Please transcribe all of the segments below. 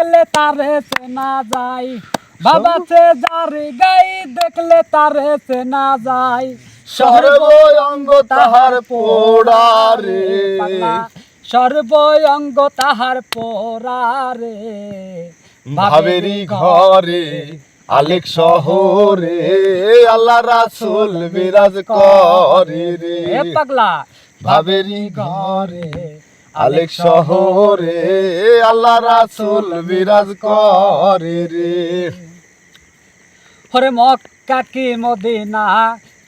দেখলে তারে চেনা যায়। বাবা সে যার গাই দেখলে তারে চেনা যায়। সর্বঙ্গ তাহার পোড়ারে। সর্বঙ্গ তাহার পোড়ারে। ভাবেরি ঘরে আলেক শহরে আল্লাহ রাসুল বিরাজ করে রে। পাগলা। ভাবেরি ঘরে। আলেক শহরে আল্লাহ রাসুল বিরাজ করে রে। হরে মক্কা কি মদিনা?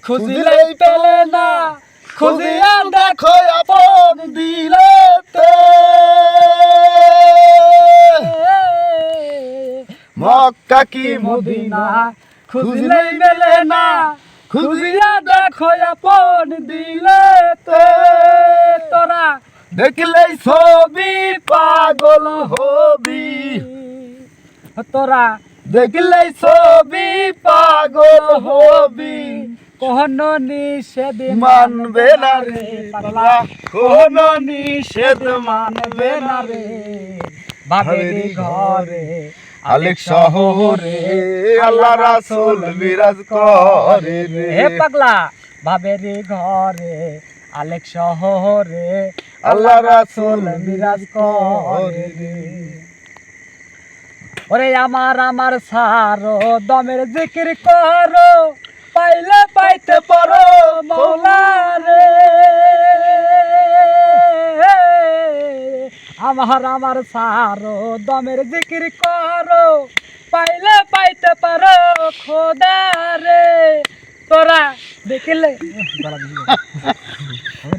খুঁজিলেই পেলে না খুঁজিয়া দেখো আপন দিলেতে মক্কা কি মদিনা? খুঁজিলেই মেলে না খুঁজিয়া দেখো আপন দিলে তোরা দেখলে ছবি পাগল হবি। তোরা দেখলে ছবি পাগল হবি। কোন নিষেধ মানবে না রে পাগলা। কোন নিষেধ মানবে না রে। বাবেরি ঘরে আলেক শহরে আল্লাহ রাসূল বিরাজ করে হে পাগলা বাবেরি ঘরে আলেক শহরে আল্লাহ রাসূল বিরাজ করে ওরে আমার আমার সারো দমের জিকির করো পাইলে পাইতে পারো মৌলা রে। আমার আমার সারো দমের জিকির করো পাইলে পাইতে পারো খোদা রে। তোরা দেখিলে? 我是男的